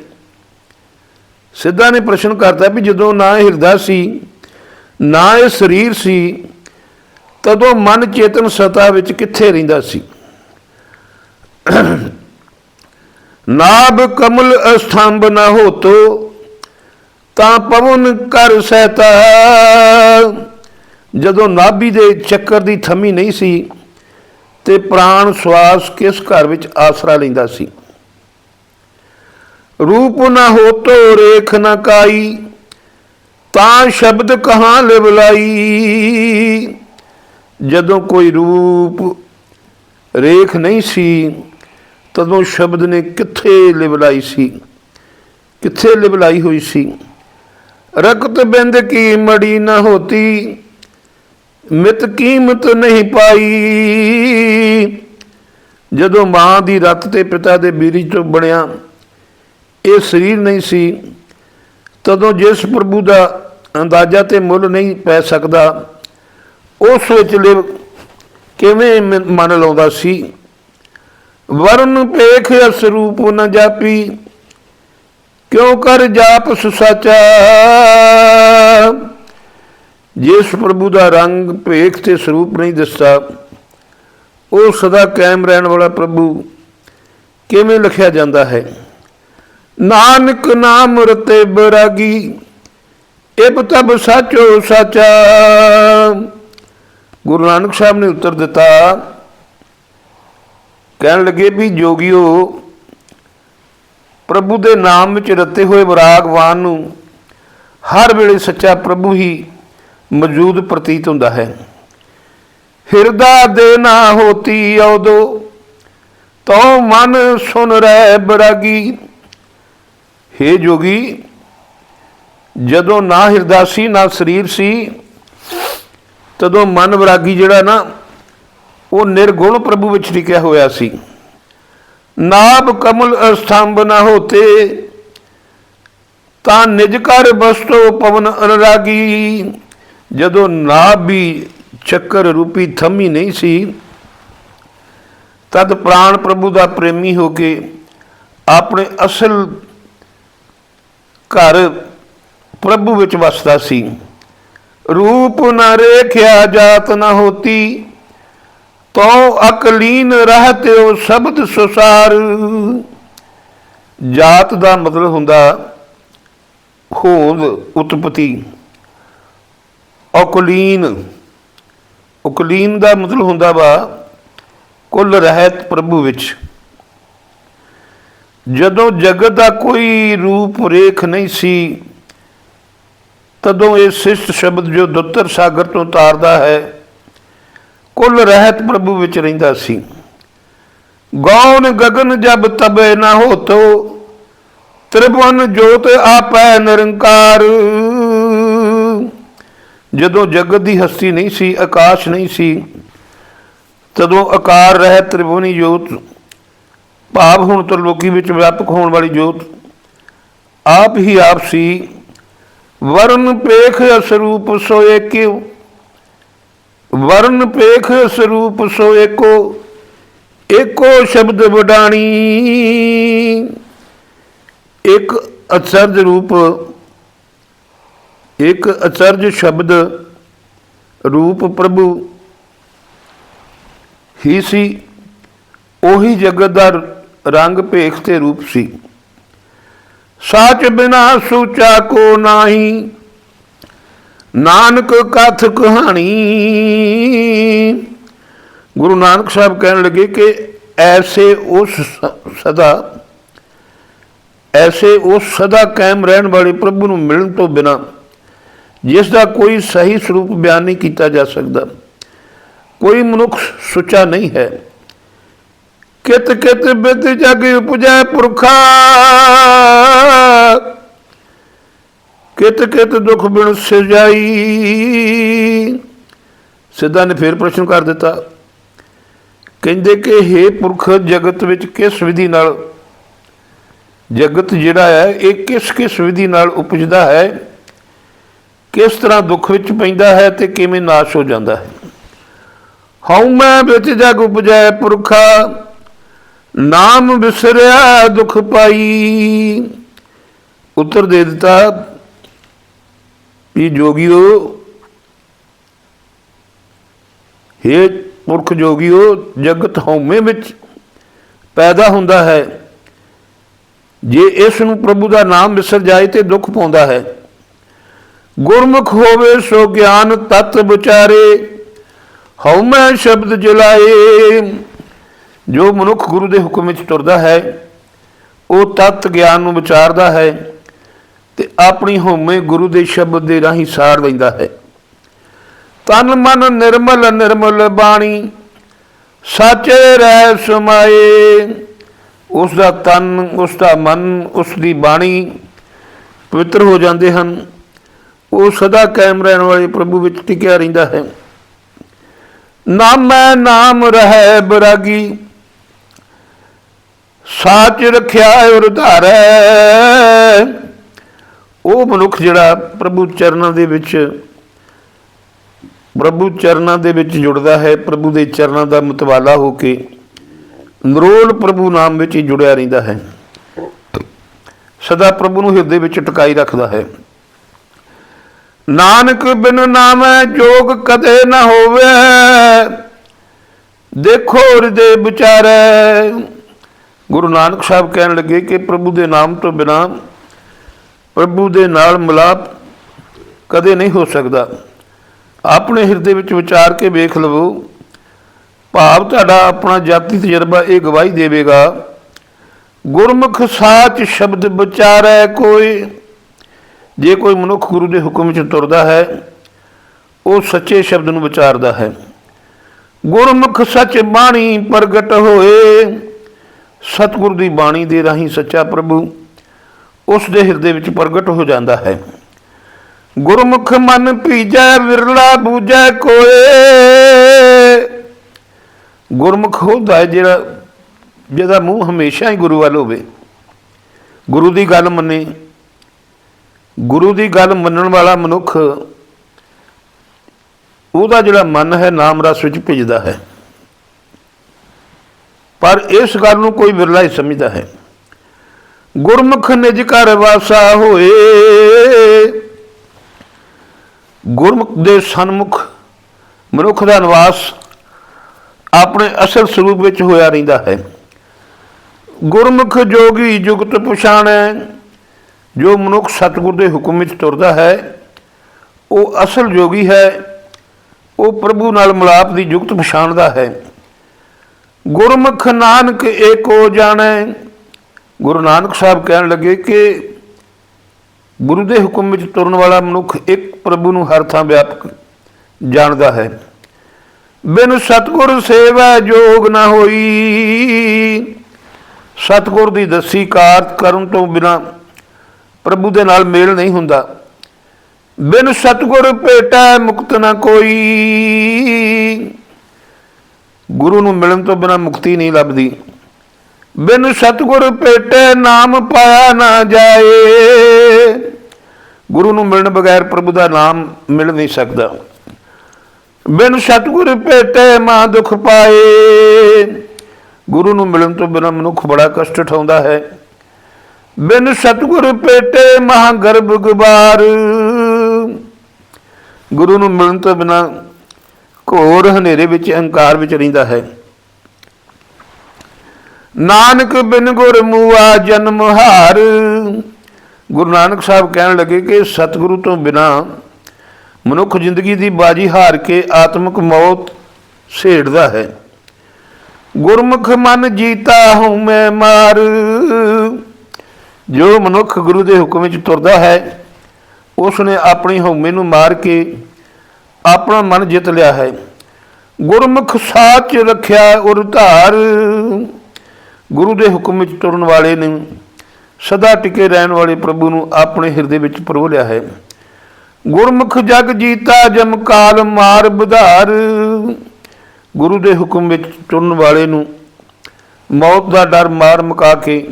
ਸਿੱਧਾ ਨੇ ਪ੍ਰਸ਼ਨ ਕਰਤਾ ਵੀ ਜਦੋਂ ਨਾ ਹਿਰਦਾ ਸੀ, ਨਾ ਇਹ ਸਰੀਰ ਸੀ, ਤਦੋਂ ਮਨ ਚੇਤਨ ਸਤਾ ਵਿੱਚ ਕਿੱਥੇ ਰਹਿੰਦਾ ਸੀ? ਨਾਭ ਕਮਲ ਅਸਥੰਭ ਨਾ ਹੋਤੋ, ਤਾਂ ਪਵਨ ਕਰ ਸਹਿਤਾ ਜਦੋਂ ਨਾਭੀ ਦੇ ਚੱਕਰ ਦੀ ਥਮੀ ਨਹੀਂ ਸੀ, ਤੇ ਪ੍ਰਾਣ ਸਵਾਸ ਕਿਸ ਘਰ ਵਿੱਚ ਆਸਰਾ ਲੈਂਦਾ ਸੀ? ਰੂਪ ਨਾ ਹੋਤੋ, ਰੇਖ ਨਾ ਕਾਈ, ਤਾਂ ਸ਼ਬਦ ਕਹਾਂ ਲਿਵਲਾਈ ਜਦੋਂ ਕੋਈ ਰੂਪ ਰੇਖ ਨਹੀਂ ਸੀ ਤਦੋਂ ਸ਼ਬਦ ਨੇ ਕਿੱਥੇ ਲਿਵਲਾਈ ਸੀ? ਕਿੱਥੇ ਲਿਵਲਾਈ ਹੋਈ ਸੀ? ਰਕਤ ਬਿੰਦ ਕੀ ਮੜੀ ਨਾ ਹੋਤੀ? ਮਿਤ ਕੀਮਤ ਨਹੀਂ ਪਾਈ। ਜਦੋਂ ਮਾਂ ਦੀ ਰੱਤ ਤੇ ਪਿਤਾ ਦੇ ਬੀਰੀ ਤੋਂ ਬਣਿਆ, ਇਹ ਸਰੀਰ ਨਹੀਂ ਸੀ, ਤਦੋਂ ਜਿਸ ਪ੍ਰਭੂ ਦਾ ਅੰਦਾਜ਼ਾ ਤੇ ਮੁੱਲ ਨਹੀਂ ਪੈ ਸਕਦਾ, ਉਸ ਵਿੱਚ ਲਿਵ ਕਿਵੇਂ ਮਨ ਲਾਉਂਦਾ ਸੀ? ਵਰਨ ਪੇਖ ਅਸਰੂਪ ਨ ਜਾਪੀ, ਕਿਉ ਕਰ ਜਾਪ ਸੁਸਾਚਾ? ਜਿਸ ਪ੍ਰਭੂ ਦਾ ਰੰਗ ਭੇਖ ਤੇ ਸਰੂਪ ਨਹੀਂ ਦਿਸਦਾ, ਉਹ ਸਦਾ ਕਾਇਮ ਰਹਿਣ ਵਾਲਾ ਪ੍ਰਭੂ ਕਿਵੇਂ ਲਿਖਿਆ ਜਾਂਦਾ ਹੈ? ਨਾਨਕ ਨਾਮ ਰਤੇ ਬਰਾਗੀ ਇਹ ਤਬ ਸਾਚੋ ਸਾਚਾ। ਗੁਰੂ ਨਾਨਕ ਸਾਹਿਬ ਨੇ ਉੱਤਰ ਦਿੱਤਾ ਕਹਿਣ ਲੱਗੇ ਵੀ ਜੋਗਿਓ, ਪ੍ਰਭੂ ਦੇ ਨਾਮ ਵਿੱਚ ਰਤੇ ਹੋਏ ਵਿਰਾਗਵਾਨ ਨੂੰ ਹਰ ਵੇਲੇ ਸੱਚਾ ਪ੍ਰਭੂ ਹੀ ਮੌਜੂਦ ਪ੍ਰਤੀਤ ਹੁੰਦਾ ਹੈ। ਹਿਰਦਾ ਦੇ ਨਾ ਹੋਤੀ ਉਦੋ ਤੋ ਮਨ ਸੁਨ ਰਹਿ ਬਰਾਗੀ। ਹੇ ਜੋਗੀ, ਜਦੋਂ ਨਾ ਹਿਰਦਾ ਸੀ, ਨਾ ਸਰੀਰ ਸੀ, ਤਦੋਂ ਮਨ ਵਿਰਾਗੀ ਜਿਹੜਾ ਨਾ ਉਹ ਨਿਰਗੁਣ ਪ੍ਰਭੂ ਵਿੱਚ ਟਿਕਿਆ ਹੋਇਆ ਸੀ। ਨਾਭ ਕਮਲ ਅਸਥੰਭ ਨਾ ਹੋਤੇ, ਤਾਂ ਨਿਜ ਕਰ ਬਸਤੋ ਪਵਨ ਅਨਰਾਗੀ। ਜਦੋਂ ਨਾਭ ਵੀ ਚੱਕਰ ਰੂਪੀ ਥੰਮੀ ਨਹੀਂ ਸੀ, ਤਦ ਪ੍ਰਾਣ ਪ੍ਰਭੂ ਦਾ ਪ੍ਰੇਮੀ ਹੋ ਕੇ ਆਪਣੇ ਅਸਲ ਘਰ ਪ੍ਰਭੂ ਵਿੱਚ ਵਸਦਾ ਸੀ। ਰੂਪ ਨਾ ਰੇਖਿਆ ਜਾਤ ਨ ਹੋਤੀ ਤੋ ਅਕਲੀਨ ਰਹਤਿਓ ਸ਼ਬਦ ਸੁਸਾਰ। ਜਾਤ ਦਾ ਮਤਲਬ ਹੁੰਦਾ ਹੋਂਦ ਉਤਪਤੀ। ਅਕਲੀਨ ਅਕਲੀਨ ਦਾ ਮਤਲਬ ਹੁੰਦਾ ਵਾ ਕੁੱਲ ਰਹਿਤ ਪ੍ਰਭੂ ਵਿੱਚ। ਜਦੋਂ ਜਗਤ ਦਾ ਕੋਈ ਰੂਪ ਰੇਖ ਨਹੀਂ ਸੀ, ਤਦੋਂ ਇਹ ਸਿਸ਼ਟ ਸ਼ਬਦ ਜੋ ਦੁੱਤਰ ਸਾਗਰ ਤੋਂ ਤਾਰਦਾ ਹੈ ਕੁੱਲ ਰਹਿਤ ਪ੍ਰਭੂ ਵਿੱਚ ਰਹਿੰਦਾ ਸੀ। ਗੌਣ ਗਗਨ ਜਬ ਤਬੇ ਨਾ ਹੋਤੋ, ਤ੍ਰਿਭਵਨ ਜੋਤ ਆਪੈ ਨਿਰੰਕਾਰ। ਜਦੋਂ ਜਗਤ ਦੀ ਹਸਤੀ ਨਹੀਂ ਸੀ, ਆਕਾਸ਼ ਨਹੀਂ ਸੀ, ਤਦੋਂ ਆਕਾਰ ਰਹਿ ਤ੍ਰਿਭਵਨੀ ਜੋਤ, ਭਾਵ ਹੁਣ ਤੋਂ ਤਰਲੋਕੀ ਵਿੱਚ ਵਿਆਪਕ ਹੋਣ ਵਾਲੀ ਜੋਤ, ਆਪ ਹੀ ਆਪ ਸੀ। ਵਰਨ ਪੇਖ ਅਸਰੂਪ ਸੋਏ ਏਕਿਉ ਵਰਨ ਪੇਖ ਸਰੂਪ ਸੋ ਏਕੋ ਏਕੋ ਸ਼ਬਦ ਵਡਾਣੀ। ਇੱਕ ਅਚਰਜ ਰੂਪ, ਇੱਕ ਅਚਰਜ ਸ਼ਬਦ ਰੂਪ ਪ੍ਰਭੂ। ਹੀ ਸੀ, ਉਹੀ ਜਗਤ ਦਾ ਰੰਗ ਭੇਖ ਤੇ ਰੂਪ ਸੀ। ਸਾਚ ਬਿਨਾ ਸੂਚਾ ਕੋ ਨਾਹੀ ਨਾਨਕ ਕਥ ਕਹਾਣੀ ਗੁਰੂ ਨਾਨਕ ਸਾਹਿਬ ਕਹਿਣ ਲੱਗੇ ਕਿ ਐਸੇ ਉਸ ਸਦਾ, ਐਸੇ ਉਸ ਸਦਾ ਕਾਇਮ ਰਹਿਣ ਵਾਲੇ ਪ੍ਰਭੂ ਨੂੰ ਮਿਲਣ ਤੋਂ ਬਿਨਾ ਜਿਸ ਦਾ ਕੋਈ ਸਹੀ ਸਰੂਪ ਬਿਆਨ ਨਹੀਂ ਕੀਤਾ ਜਾ ਸਕਦਾ। ਕੋਈ ਮਨੁੱਖ ਸੁੱਚਾ ਨਹੀਂ ਹੈ। ਕਿਤ ਕਿਤ ਬਿਤ ਜਗ ਉਪਜੈ ਪੁਰਖਾ। ਕਿਤ ਕਿਤ ਦੁਖ ਬਿਨ ਸਿਜਾਈ। ਸਿੱਧਾ ਨੇ ਫੇਰ ਪ੍ਰਸ਼ਨ ਕਰ ਦਿੱਤਾ। ਕਹਿੰਦੇ ਕਿ हे ਪੁਰਖ, ਜਗਤ ਵਿੱਚ ਕਿਸ ਵਿਧੀ ਨਾਲ? ਜਗਤ ਜਿਹੜਾ ਹੈ, ਇਹ ਕਿਸ ਕਿਸ ਵਿਧੀ ਨਾਲ ਉਪਜਦਾ ਹੈ? ਕਿਸ ਤਰ੍ਹਾਂ ਦੁੱਖ ਵਿੱਚ ਪੈਂਦਾ ਹੈ ਤੇ ਕਿਵੇਂ ਨਾਸ਼ ਹੋ ਜਾਂਦਾ ਹੈ? ਹਉ ਮੈਂ ਵਿੱਚ ਜਗ ਉਪਜੈ ਪੁਰਖਾ, ਨਾਮ ਵਿਸਰਿਆ ਦੁਖ ਪਾਈ। ਉੱਤਰ ਦੇ ਦਿੱਤਾ ਵੀ ਜੋਗੀਓ ਹੇ ਪੁਰਖ ਜੋਗੀਓ, ਜਗਤ ਹਉਮੈ ਵਿੱਚ ਪੈਦਾ ਹੁੰਦਾ ਹੈ। ਜੇ ਇਸ ਨੂੰ ਪ੍ਰਭੂ ਦਾ ਨਾਮ ਵਿਸਰ ਜਾਏ ਤੇ ਦੁੱਖ ਪਾਉਂਦਾ ਹੈ। ਗੁਰਮੁਖ ਹੋਵੇ ਸੋ ਗਿਆਨ ਤਤ ਵਿਚਾਰੇ, ਹਉਮੈ ਸ਼ਬਦ ਜਲਾਏ। ਜੋ ਮਨੁੱਖ ਗੁਰੂ ਦੇ ਹੁਕਮ ਵਿੱਚ ਤੁਰਦਾ ਹੈ, ਉਹ ਤਤ ਗਿਆਨ ਨੂੰ ਵਿਚਾਰਦਾ ਹੈ। ਤੇ ਆਪਣੀ ਹਉਮੈ ਗੁਰੂ ਦੇ ਸ਼ਬਦ ਦੇ ਰਾਹੀਂ ਸਾਰ ਲੈਂਦਾ ਹੈ। ਤਨ ਮਨ ਨਿਰਮਲ ਨਿਰਮਲ ਬਾਣੀ, ਸਾਚੇ ਰਹਿ ਸਮਾਏ। ਉਸ ਦਾ ਤਨ ਉਸ ਦਾ ਮਨ ਉਸ ਦੀ ਬਾਣੀ ਪਵਿੱਤਰ ਹੋ ਜਾਂਦੇ ਹਨ। ਉਹ ਸਦਾ ਕਾਇਮ ਰਹਿਣ ਵਾਲੇ ਪ੍ਰਭੂ ਵਿੱਚ ਟਿਕਿਆ ਰਹਿੰਦਾ ਹੈ। ਨਾਮ ਨਾਮੈ ਨਾਮ ਰਹਿ ਬਰਾਗੀ, ਸਾਚ ਰੱਖਿਆ ਉਰਧਾਰੈ ਉਹ ਮਨੁੱਖ ਜਿਹੜਾ ਪ੍ਰਭੂ ਚਰਨਾਂ ਦੇ ਵਿੱਚ, ਪ੍ਰਭੂ ਚਰਨਾਂ ਦੇ ਵਿੱਚ ਜੁੜਦਾ ਹੈ, ਪ੍ਰਭੂ ਦੇ ਚਰਨਾਂ ਦਾ ਮਤਵਾਲਾ ਹੋ ਕੇ ਨਰੋਲ ਪ੍ਰਭੂ ਨਾਮ ਵਿੱਚ ਹੀ ਜੁੜਿਆ ਰਹਿੰਦਾ ਹੈ। ਸਦਾ ਪ੍ਰਭੂ ਨੂੰ ਹਿਰਦੇ ਵਿੱਚ ਟਿਕਾਈ ਰੱਖਦਾ ਹੈ। ਨਾਨਕ ਬਿਨ ਨਾਮੈ ਜੋਗ ਕਦੇ ਨਾ ਹੋਵੇ। ਦੇਖੋ ਹਿਰਦੇ ਵਿਚਾਰੈ। ਗੁਰੂ ਨਾਨਕ ਸਾਹਿਬ ਕਹਿਣ ਲੱਗੇ ਕਿ ਪ੍ਰਭੂ ਦੇ ਨਾਮ ਤੋਂ ਬਿਨਾ ਪ੍ਰਭੂ ਦੇ ਨਾਲ ਮਿਲਾਪ ਕਦੇ ਨਹੀਂ ਹੋ ਸਕਦਾ। ਆਪਣੇ ਹਿਰਦੇ ਵਿੱਚ ਵਿਚਾਰ ਕੇ ਵੇਖ ਲਵੋ। ਭਾਵ ਤੁਹਾਡਾ ਆਪਣਾ ਜਾਤੀ ਤਜਰਬਾ ਇਹ ਗਵਾਹੀ ਦੇਵੇਗਾ। ਗੁਰਮੁਖ ਸਾਚ ਸ਼ਬਦ ਵਿਚਾਰੈ ਕੋਈ। ਜੇ ਕੋਈ ਮਨੁੱਖ ਗੁਰੂ ਦੇ ਹੁਕਮ ਵਿੱਚ ਤੁਰਦਾ ਹੈ, ਉਹ ਸੱਚੇ ਸ਼ਬਦ ਨੂੰ ਵਿਚਾਰਦਾ ਹੈ। ਗੁਰਮੁਖ ਸੱਚ ਬਾਣੀ ਪ੍ਰਗਟ ਹੋਏ। ਸਤਿਗੁਰ ਦੀ ਬਾਣੀ ਦੇ ਰਾਹੀਂ ਸੱਚਾ ਪ੍ਰਭੂ ਉਸ ਦੇ ਹਿਰਦੇ ਵਿੱਚ ਪ੍ਰਗਟ ਹੋ ਜਾਂਦਾ ਹੈ। ਗੁਰਮੁਖ ਮਨ ਭੀਜੈ ਵਿਰਲਾ ਬੂਝੈ ਕੋਏ। ਗੁਰਮੁਖ ਹੁੰਦਾ ਹੈ ਜਿਹੜਾ, ਜਿਹਦਾ ਮੂੰਹ ਹਮੇਸ਼ਾ ਹੀ ਗੁਰੂ ਵੱਲ ਹੋਵੇ। ਗੁਰੂ ਦੀ ਗੱਲ ਮੰਨੇ। ਗੁਰੂ ਦੀ ਗੱਲ ਮੰਨਣ ਵਾਲਾ ਮਨੁੱਖ, ਉਹਦਾ ਜਿਹੜਾ ਮਨ ਹੈ, ਨਾਮ ਰਸ ਵਿੱਚ ਭਿੱਜਦਾ ਹੈ। ਪਰ ਇਸ ਗੱਲ ਨੂੰ ਕੋਈ ਵਿਰਲਾ ਹੀ ਸਮਝਦਾ ਹੈ। ਗੁਰਮੁਖ ਨਿਜ ਘਰ ਵਾਸਾ ਹੋਏ। ਗੁਰਮੁਖ ਦੇ ਸਨਮੁਖ ਮਨੁੱਖ ਦਾ ਨਿਵਾਸ ਆਪਣੇ ਅਸਲ ਸਰੂਪ ਵਿੱਚ ਹੋਇਆ ਰਹਿੰਦਾ ਹੈ। ਗੁਰਮੁਖ ਜੋਗੀ ਜੁਗਤ ਪਛਾਣੈ, ਜੋ ਮਨੁੱਖ ਸਤਿਗੁਰ ਦੇ ਹੁਕਮ ਵਿੱਚ ਤੁਰਦਾ ਹੈ, ਉਹ ਅਸਲ ਜੋਗੀ ਹੈ, ਉਹ ਪ੍ਰਭੂ ਨਾਲ ਮਿਲਾਪ ਦੀ ਜੁਗਤ ਪਛਾਣਦਾ ਹੈ। ਗੁਰਮੁਖ ਨਾਨਕ ਏਕੋ ਜਾਣੈ ਗੁਰੂ ਨਾਨਕ ਸਾਹਿਬ ਕਹਿਣ ਲੱਗੇ ਕਿ ਗੁਰੂ ਦੇ ਹੁਕਮ ਵਿੱਚ ਤੁਰਨ ਵਾਲਾ ਮਨੁੱਖ ਇੱਕ ਪ੍ਰਭੂ ਨੂੰ ਹਰ ਥਾਂ ਵਿਆਪਕ ਜਾਣਦਾ ਹੈ। ਬਿਨ ਸਤਗੁਰ ਸੇਵਾ ਜੋਗ ਨਾ ਹੋਈ। ਸਤਗੁਰ ਦੀ ਦੱਸੀ ਕਾਰਤ ਕਰਨ ਤੋਂ ਬਿਨਾ ਪ੍ਰਭੂ ਦੇ ਨਾਲ ਮੇਲ ਨਹੀਂ ਹੁੰਦਾ। ਬਿਨ ਸਤਗੁਰ ਭੇਟਾ ਮੁਕਤ ਨਾ ਕੋਈ। ਗੁਰੂ ਨੂੰ ਮਿਲਣ ਤੋਂ ਬਿਨਾ ਮੁਕਤੀ ਨਹੀਂ ਲੱਭਦੀ। ਬਿਨ ਸਤਗੁਰ ਭੇਟੈ ਨਾਮ ਪਾਇਆ ਨਾ ਜਾਏ। ਗੁਰੂ ਨੂੰ ਮਿਲਣ ਬਗੈਰ ਪ੍ਰਭੂ ਦਾ ਨਾਮ ਮਿਲ ਨਹੀਂ ਸਕਦਾ। ਬਿਨ ਸਤਗੁਰ ਭੇਟੈ ਮਾ ਦੁਖ ਪਾਏ। ਗੁਰੂ ਨੂੰ ਮਿਲਣ ਤੋਂ ਬਿਨਾਂ ਮਨੁੱਖ ਬੜਾ ਕਸ਼ਟ ਉਠਾਉਂਦਾ ਹੈ। ਬਿਨ ਸਤਗੁਰ ਭੇਟੇ ਮਹਾ ਗਰਭ ਗੁਬਾਰ ਗੁਰੂ ਨੂੰ ਮਿਲਣ ਤੋਂ ਬਿਨਾਂ ਘੋਰ ਹਨੇਰੇ ਵਿੱਚ ਅਹੰਕਾਰ ਵਿੱਚ ਰਹਿੰਦਾ ਹੈ। ਨਾਨਕ ਬਿਨ ਗੁਰ ਮੂਆ ਜਨਮ ਹਾਰ। ਗੁਰੂ ਨਾਨਕ ਸਾਹਿਬ ਕਹਿਣ ਲੱਗੇ ਕਿ ਸਤਿਗੁਰੂ ਤੋਂ ਬਿਨਾ ਮਨੁੱਖ ਜ਼ਿੰਦਗੀ ਦੀ ਬਾਜੀ ਹਾਰ ਕੇ ਆਤਮਿਕ ਮੌਤ ਛੇੜਦਾ ਹੈ। ਗੁਰਮੁਖ ਮਨ ਜੀਤਾ ਹਉ ਮੈਂ ਮਾਰ। ਜੋ ਮਨੁੱਖ ਗੁਰੂ ਦੇ ਹੁਕਮ ਵਿੱਚ ਤੁਰਦਾ ਹੈ ਉਸ ਨੇ ਆਪਣੀ ਹਉਮੈ ਨੂੰ ਮਾਰ ਕੇ ਆਪਣਾ ਮਨ ਜਿੱਤ ਲਿਆ ਹੈ। ਗੁਰਮੁਖ ਸਾਚ ਰੱਖਿਆ ਉਰ ਧਾਰ। ਗੁਰੂ ਦੇ ਹੁਕਮ ਵਿੱਚ ਤੁਰਨ ਵਾਲੇ ਨੇ ਸਦਾ ਟਿਕੇ ਰਹਿਣ ਵਾਲੇ ਪ੍ਰਭੂ ਨੂੰ ਆਪਣੇ ਹਿਰਦੇ ਵਿੱਚ ਪਰੋ ਲਿਆ ਹੈ। ਗੁਰਮੁਖ ਜਗ ਜੀਤਾ ਜਮ ਕਾਲ ਮਾਰ ਬਧਾਰ। ਗੁਰੂ ਦੇ ਹੁਕਮ ਵਿੱਚ ਤੁਰਨ ਵਾਲੇ ਨੂੰ ਮੌਤ ਦਾ ਡਰ ਮਾਰ ਮੁਕਾ ਕੇ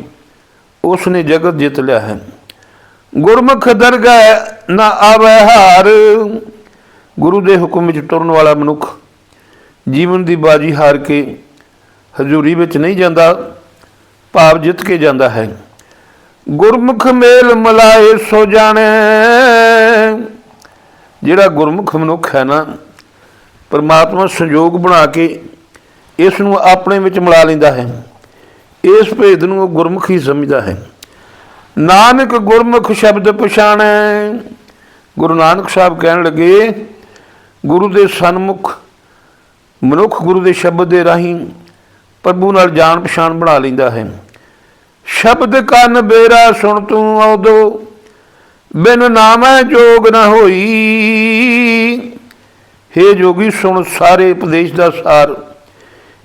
ਉਸ ਨੇ ਜਗਤ ਜਿੱਤ ਲਿਆ ਹੈ। ਗੁਰਮੁਖ ਦਰਗਾਹ ਨਾ ਆਵੇ ਹਾਰ। ਗੁਰੂ ਦੇ ਹੁਕਮ ਵਿੱਚ ਤੁਰਨ ਵਾਲਾ ਮਨੁੱਖ ਜੀਵਨ ਦੀ ਬਾਜੀ ਹਾਰ ਕੇ ਹਜ਼ੂਰੀ ਵਿੱਚ ਨਹੀਂ ਜਾਂਦਾ। ਭਾਵ ਜਿੱਤ ਕੇ ਜਾਂਦਾ ਹੈ। ਗੁਰਮੁਖ ਮੇਲ ਮਲਾਏ ਸੋ ਜਾਣੈ। ਜਿਹੜਾ ਗੁਰਮੁਖ ਮਨੁੱਖ ਹੈ ਨਾ, ਪਰਮਾਤਮਾ ਸੰਯੋਗ ਬਣਾ ਕੇ ਇਸ ਨੂੰ ਆਪਣੇ ਵਿੱਚ ਮਿਲਾ ਲੈਂਦਾ ਹੈ। ਇਸ ਭੇਦ ਨੂੰ ਉਹ ਗੁਰਮੁਖ ਹੀ ਸਮਝਦਾ ਹੈ। ਨਾਨਕ ਗੁਰਮੁਖ ਸ਼ਬਦ ਪਛਾਣੈ। ਗੁਰੂ ਨਾਨਕ ਸਾਹਿਬ ਕਹਿਣ ਲੱਗੇ, ਗੁਰੂ ਦੇ ਸਨਮੁਖ ਮਨੁੱਖ ਗੁਰੂ ਦੇ ਸ਼ਬਦ ਦੇ ਰਾਹੀਂ ਪ੍ਰਭੂ ਨਾਲ ਜਾਣ ਪਛਾਣ ਬਣਾ ਲੈਂਦਾ ਹੈ। ਸ਼ਬਦ ਕੰਨ ਬੇਰਾ ਸੁਣ ਤੂੰ ਆਉਦੋ ਬਿਨ ਨਾਮੈ ਜੋਗ ਨਾ ਹੋਈ। ਹੇ ਜੋਗੀ, ਸੁਣ ਸਾਰੇ ਉਪਦੇਸ਼ ਦਾ ਸਾਰ।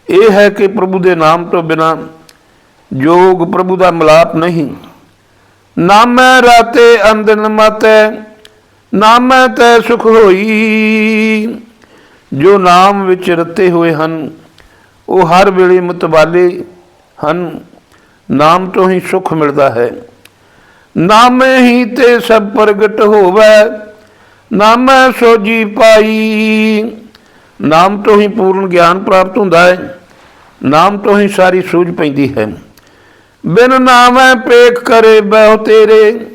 ਇਹ ਹੈ ਕਿ ਪ੍ਰਭੂ ਦੇ ਨਾਮ ਤੋਂ ਬਿਨਾ ਜੋਗ ਪ੍ਰਭੂ ਦਾ ਮਿਲਾਪ ਨਹੀਂ। ਨਾਮੈ ਰਾਤੇ ਅੰਦਨ ਮਤੈ, ਨਾਮੈ ਤੈ ਸੁਖ ਹੋਈ। ਜੋ ਨਾਮ ਵਿੱਚ ਰਤੇ ਹੋਏ ਹਨ ਉਹ ਹਰ ਵੇਲੇ ਮਤਵਾਲੇ ਹਨ। ਨਾਮ ਤੋਂ ਹੀ ਸੁਖ ਮਿਲਦਾ ਹੈ। ਨਾਮੇ ਹੀ ਤੇ ਸਭ ਪ੍ਰਗਟ ਹੋਵੇ। ਨਾਮੈ ਸੋਜੀ ਪਾਈ। ਨਾਮ ਤੋਂ ਹੀ ਪੂਰਨ ਗਿਆਨ ਪ੍ਰਾਪਤ ਹੁੰਦਾ ਹੈ। ਨਾਮ ਤੋਂ ਹੀ ਸਾਰੀ ਸੂਝ ਪੈਂਦੀ ਹੈ। ਬਿਨ ਨਾਮੈ ਪੇਖ ਕਰੇ ਬਹੁ ਤੇਰੇ।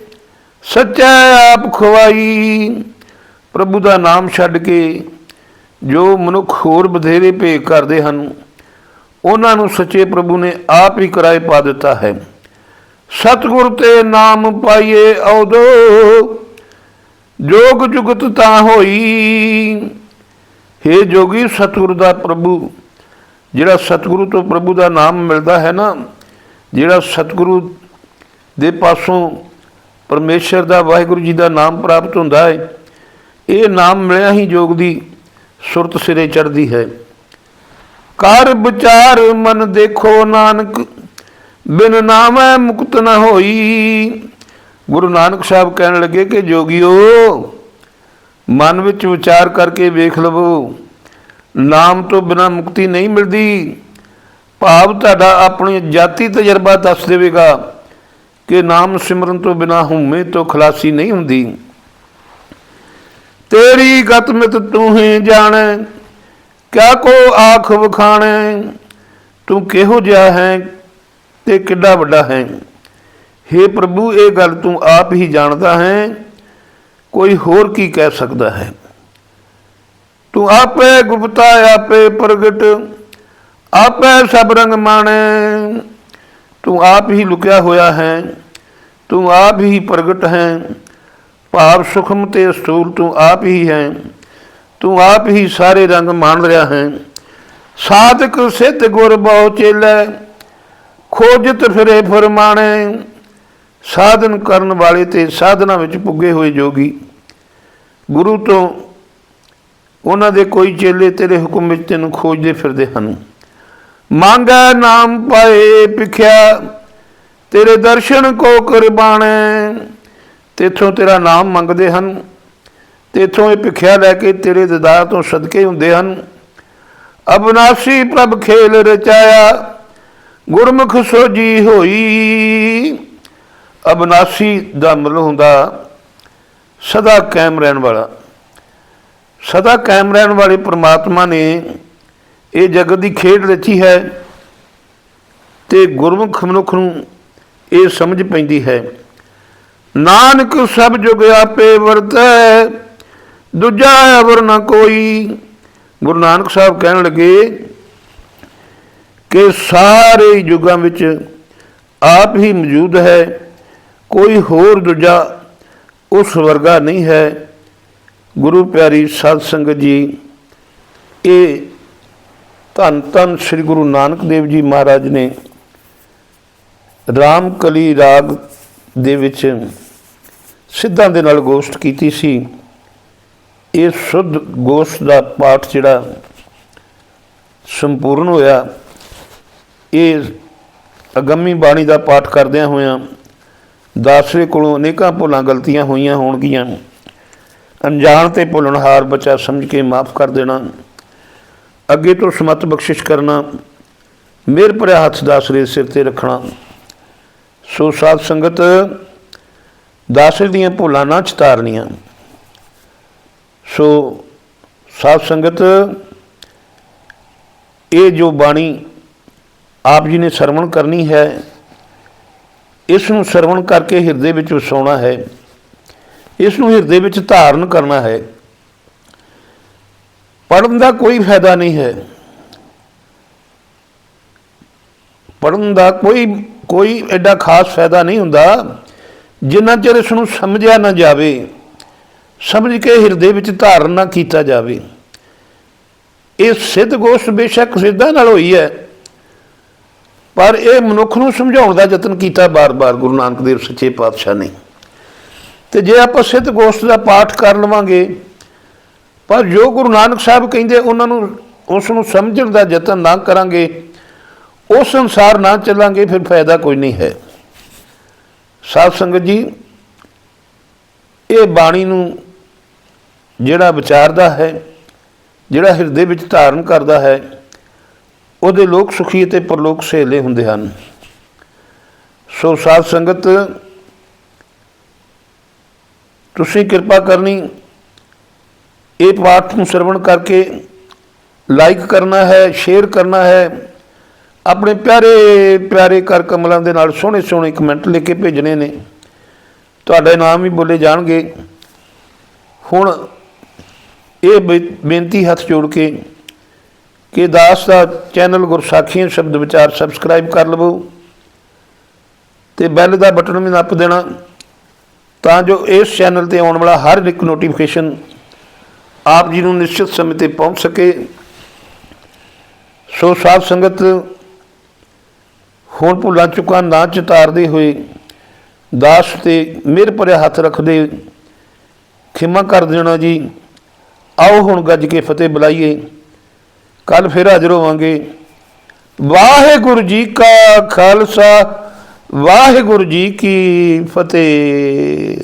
ਸੱਚਾ ਆਪ ਖਵਾਈ ਪ੍ਰਭੂ ਦਾ ਨਾਮ ਛੱਡ ਕੇ ਜੋ ਮਨੁੱਖ ਹੋਰ ਬਥੇਰੇ ਭੇਖ ਕਰਦੇ ਹਨ ਉਹਨਾਂ ਨੂੰ ਸੱਚੇ ਪ੍ਰਭੂ ਨੇ ਆਪ ਹੀ ਕਿਰਾਏ ਪਾ ਦਿੱਤਾ ਹੈ। ਸਤਿਗੁਰ ਤੇ ਨਾਮ ਪਾਈਏ ਔਦੋ ਜੋਗ ਜੁਗਤ ਤਾਂ ਹੋਈ। हे ਜੋਗੀ ਸਤਿਗੁਰ ਦਾ ਪ੍ਰਭੂ, ਜਿਹੜਾ ਸਤਿਗੁਰੂ ਤੋਂ ਪ੍ਰਭੂ ਦਾ ਨਾਮ ਮਿਲਦਾ ਹੈ ਨਾ, ਜਿਹੜਾ ਸਤਿਗੁਰੂ ਦੇ ਪਾਸੋਂ ਪਰਮੇਸ਼ਰ ਦਾ, ਵਾਹਿਗੁਰੂ ਜੀ ਦਾ ਨਾਮ ਪ੍ਰਾਪਤ ਹੁੰਦਾ ਹੈ, ਇਹ ਨਾਮ ਮਿਲਿਆ ਹੀ ਜੋਗ ਦੀ ਸੁਰਤ ਸਿਰੇ ਚੜਦੀ ਹੈ। ਕਰ ਵਿਚਾਰ ਮਨ ਦੇਖੋ ਨਾਨਕ, ਬਿਨ ਨਾਮੈ ਮੁਕਤ ਨ ਹੋਈ। ਗੁਰੂ ਨਾਨਕ ਸਾਹਿਬ ਕਹਿਣ ਲੱਗੇ ਕਿ ਜੋਗਿਓ, ਮਨ ਵਿੱਚ ਵਿਚਾਰ ਕਰਕੇ ਵੇਖ ਲਵੋ। ਨਾਮ ਤੋਂ ਬਿਨਾ ਮੁਕਤੀ ਨਹੀਂ ਮਿਲਦੀ। ਭਾਵ ਤੁਹਾਡਾ ਆਪਣੀ ਜਾਤੀ ਤਜਰਬਾ ਦੱਸ ਦੇਵੇਗਾ ਕਿ ਨਾਮ ਸਿਮਰਨ ਤੋਂ ਬਿਨਾ ਹਉਮੈ ਤੋਂ ਖਲਾਸੀ ਨਹੀਂ ਹੁੰਦੀ। ਤੇਰੀ ਗਤ ਮਿਤ ਤੂੰ ਹੀ ਜਾਣੈ। ਕਿਆ ਕੋ ਆਖ ਵਖਾਣੈ? ਤੂੰ ਕਿਹੋ ਜਿਹਾ ਹੈ ਤੇ ਕਿੱਡਾ ਵੱਡਾ ਹੈ? हे ਪ੍ਰਭੂ, ਇਹ ਗੱਲ ਤੂੰ ਆਪ ਹੀ ਜਾਣਦਾ ਹੈ। ਕੋਈ ਹੋਰ ਕੀ ਕਹਿ ਸਕਦਾ ਹੈ? ਤੂੰ ਆਪੇ ਗੁਪਤਾ, ਆਪੇ ਪ੍ਰਗਟ, ਆਪੇ ਸਭ ਰੰਗ ਮਾਣੈ। ਤੂੰ ਆਪ ਹੀ ਲੁਕਿਆ ਹੋਇਆ ਹੈ, ਤੂੰ ਆਪ ਹੀ ਪ੍ਰਗਟ ਹੈ। ਭਾਵ ਸੁਖਮ ਤੇ ਸਥੂਲ ਤੂੰ ਆਪ ਹੀ ਹੈ। ਤੂੰ ਆਪ ਹੀ ਸਾਰੇ ਰੰਗ ਮਾਣ ਰਿਹਾ ਹੈ। ਸਾਧਕ ਸਿੱਧ ਗੁਰ ਬਹੁ ਚੇਲੇ, ਖੋਜਤ ਫਿਰੇ ਫਰਮਾਣੇ। ਸਾਧਨ ਕਰਨ ਵਾਲੇ ਤੇ ਸਾਧਨਾ ਵਿੱਚ ਪੁੱਗੇ ਹੋਏ ਜੋਗੀ। ਗੁਰੂ ਤੋਂ ਉਹਨਾਂ ਦੇ ਕੋਈ ਚੇਲੇ ਤੇਰੇ ਹੁਕਮ ਵਿੱਚ ਤੈਨੂੰ ਖੋਜਦੇ ਫਿਰਦੇ ਹਨ। ਮੰਗੈ ਨਾਮ ਪਾਏ ਪਿਖਿਆ ਤੇਰੇ ਦਰਸ਼ਨ ਕੋ ਕੁਰਬਾਨੈ ਤੇਥੋਂ ਤੇਰਾ ਨਾਮ ਮੰਗਦੇ ਹਨ। ਤੇ ਇਥੋਂ ਇਹ ਭਿਖਿਆ ਲੈ ਕੇ ਤੇਰੇ ਦਿਦਾਰ ਤੋਂ ਸਦਕੇ ਹੁੰਦੇ ਹਨ। ਅਬਨਾਸੀ ਪ੍ਰਭ ਖੇਲ ਰਚਾਇਆ, ਗੁਰਮੁਖ ਸੋਜੀ ਹੋਈ। ਅਬਨਾਸੀ ਦਾ ਮਤਲਬ ਹੁੰਦਾ, ਸਦਾ ਕਾਇਮ ਰਹਿਣ ਵਾਲਾ। ਸਦਾ ਕਾਇਮ ਰਹਿਣ ਵਾਲੇ ਪ੍ਰਮਾਤਮਾ ਨੇ ਇਹ ਜਗਤ ਦੀ ਖੇਡ ਰਚੀ ਹੈ ਤੇ ਗੁਰਮੁਖ ਮਨੁੱਖ ਨੂੰ ਇਹ ਸਮਝ ਪੈਂਦੀ ਹੈ। ਨਾਨਕ ਸਭ ਜੁਗ ਆਪੇ ਵਰਤੈ ਦੂਜਾ ਅਵਰ ਨਾ ਕੋਈ। ਗੁਰੂ ਨਾਨਕ ਸਾਹਿਬ ਕਹਿਣ ਲੱਗੇ ਕਿ ਸਾਰੇ ਯੁੱਗਾਂ ਵਿੱਚ ਆਪ ਹੀ ਮੌਜੂਦ ਹੈ, ਕੋਈ ਹੋਰ ਦੂਜਾ ਉਸ ਵਰਗਾ ਨਹੀਂ ਹੈ। ਗੁਰੂ ਪਿਆਰੀ ਸਾਧ ਸੰਗਤ ਜੀ, ਇਹ ਧੰਨ ਧੰਨ ਸ੍ਰੀ ਗੁਰੂ ਨਾਨਕ ਦੇਵ ਜੀ ਮਹਾਰਾਜ ਨੇ ਰਾਮ ਕਲੀ ਰਾਗ ਦੇ ਵਿੱਚ ਸਿੱਧਾਂ ਦੇ ਨਾਲ ਗੋਸ਼ਟ ਕੀਤੀ ਸੀ। ਇਹ ਸੁੱਧ ਗੋਸ਼ ਦਾ ਪਾਠ ਜਿਹੜਾ ਸੰਪੂਰਨ ਹੋਇਆ, ਇਹ ਅਗੰਮੀ ਬਾਣੀ ਦਾ ਪਾਠ ਕਰਦਿਆਂ ਹੋਇਆਂ ਦਾਸਰੇ ਕੋਲੋਂ ਅਨੇਕਾਂ ਭੁੱਲਾਂ ਗਲਤੀਆਂ ਹੋਈਆਂ ਹੋਣਗੀਆਂ। ਅਣਜਾਣ ਤੇ ਭੁੱਲਣਹਾਰ ਬੱਚਾ ਸਮਝ ਕੇ ਮਾਫ ਕਰ ਦੇਣਾ। ਅੱਗੇ ਤੋਂ ਸਮਤ ਬਖਸ਼ਿਸ਼ ਕਰਨਾ। ਮਿਹਰ ਭਰਿਆ ਹੱਥ ਦਾਸਰੇ ਸਿਰ ਤੇ ਰੱਖਣਾ। ਸੋ ਸਾਧ ਸੰਗਤ, ਦਾਸਰੇ ਦੀਆਂ ਭੁੱਲਾਂ ਨਾ ਚਤਾਰਨੀਆਂ। ਸੋ ਸਾਧ ਸੰਗਤ, ਇਹ ਜੋ ਬਾਣੀ ਆਪ ਜੀ ਨੇ ਸਰਵਣ ਕਰਨੀ ਹੈ, ਇਸ ਨੂੰ ਸਰਵਣ ਕਰਕੇ ਹਿਰਦੇ ਵਿੱਚ ਵਸਾਉਣਾ ਹੈ, ਇਸ ਨੂੰ ਹਿਰਦੇ ਵਿੱਚ ਧਾਰਨ ਕਰਨਾ ਹੈ ਪੜਨ ਦਾ ਕੋਈ ਫਾਇਦਾ ਨਹੀਂ ਹੈ। ਪੜਨ ਦਾ ਕੋਈ ਕੋਈ ਐਡਾ ਖਾਸ ਫਾਇਦਾ ਨਹੀਂ ਹੁੰਦਾ, ਜਿੰਨਾ ਚਿਰ ਇਸ ਨੂੰ ਸਮਝਿਆ ਨਾ ਜਾਵੇ। ਸਮਝ ਕੇ ਹਿਰਦੇ ਵਿੱਚ ਧਾਰਨ ਨਾ ਕੀਤਾ ਜਾਵੇ। ਇਹ ਸਿੱਧ ਗੋਸ਼ਟ ਬੇਸ਼ੱਕ ਸਿੱਧਾਂ ਨਾਲ ਹੋਈ ਹੈ, ਪਰ ਇਹ ਮਨੁੱਖ ਨੂੰ ਸਮਝਾਉਣ ਦਾ ਯਤਨ ਕੀਤਾ ਬਾਰ-ਬਾਰ ਗੁਰੂ ਨਾਨਕ ਦੇਵ ਸੱਚੇ ਪਾਤਸ਼ਾਹ ਨੇ। ਤੇ ਜੇ ਆਪਾਂ ਸਿੱਧ ਗੋਸ਼ਟ ਦਾ ਪਾਠ ਕਰ ਲਵਾਂਗੇ, ਪਰ ਜੋ ਗੁਰੂ ਨਾਨਕ ਸਾਹਿਬ ਕਹਿੰਦੇ ਉਹਨਾਂ ਨੂੰ, ਉਸ ਨੂੰ ਸਮਝਣ ਦਾ ਯਤਨ ਨਾ ਕਰਾਂਗੇ, ਉਸ ਸੰਸਾਰ ਨਾ ਚੱਲਾਂਗੇ, ਫਿਰ ਫਾਇਦਾ ਕੋਈ ਨਹੀਂ ਹੈ। ਸਾਧ ਸੰਗਤ ਜੀ, ਇਹ ਬਾਣੀ ਨੂੰ ਜਿਹੜਾ ਵਿਚਾਰਦਾ ਹੈ, ਜਿਹੜਾ ਹਿਰਦੇ ਵਿੱਚ ਧਾਰਨ ਕਰਦਾ ਹੈ, ਉਹਦੇ ਲੋਕ ਸੁਖੀ ਅਤੇ ਪਰਲੋਕ ਸਹੇਲੇ ਹੁੰਦੇ ਹਨ। ਸੋ ਸਾਧ ਸੰਗਤ, ਤੁਸੀਂ ਕਿਰਪਾ ਕਰਨੀ, ਇਹ ਪਾਠ ਨੂੰ ਸਰਵਣ ਕਰਕੇ ਲਾਈਕ ਕਰਨਾ ਹੈ, ਸ਼ੇਅਰ ਕਰਨਾ ਹੈ, ਆਪਣੇ ਪਿਆਰੇ ਪਿਆਰੇ ਕਰ ਕਮਲਾਂ ਦੇ ਨਾਲ ਸੋਹਣੇ ਸੋਹਣੇ ਕਮੈਂਟ ਲਿਖ ਕੇ ਭੇਜਣੇ ਨੇ। ਤੁਹਾਡੇ ਨਾਮ ਵੀ ਬੋਲੇ ਜਾਣਗੇ। ਹੁਣ ਇਹ ਬੇ- ਬੇਨਤੀ ਹੱਥ ਜੋੜ ਕੇ ਕਿ ਦਾਸ ਦਾ ਚੈਨਲ ਗੁਰਸਾਖੀਆਂ ਸ਼ਬਦ ਵਿਚਾਰ ਸਬਸਕ੍ਰਾਈਬ ਕਰ ਲਵੋ ਤੇ ਬੈਲ ਦਾ ਬਟਨ ਵੀ ਨੱਪ ਦੇਣਾ ਤਾਂ ਜੋ ਇਸ ਚੈਨਲ ਤੇ ਆਉਣ ਵਾਲਾ ਹਰ ਇੱਕ ਨੋਟੀਫਿਕੇਸ਼ਨ ਆਪ ਜੀ ਨੂੰ ਨਿਸ਼ਚਿਤ ਸਮੇਂ ਤੇ ਪਹੁੰਚ ਸਕੇ। ਸੋ ਸਾਧ ਸੰਗਤ, ਹੁਣ ਭੁੱਲਾਂ ਚੁੱਕਾ ਨਾ ਚਿਤਾਰਦੇ ਹੋਏ ਦਾਸ ਤੇ ਮਿਹਰ ਭਰਿਆ ਹੱਥ ਰੱਖਦੇ ਖਿਮਾ ਕਰ ਦੇਣਾ ਜੀ। ਆਓ ਹੁਣ ਗੱਜ ਕੇ ਫਤਿਹ ਬੁਲਾਈਏ ਕੱਲ ਫਿਰ ਹਾਜ਼ਰ ਹੋਵਾਂਗੇ। ਵਾਹਿਗੁਰੂ ਜੀ ਕਾ ਖਾਲਸਾ, ਵਾਹਿਗੁਰੂ ਜੀ ਕੀ ਫਤਿਹ।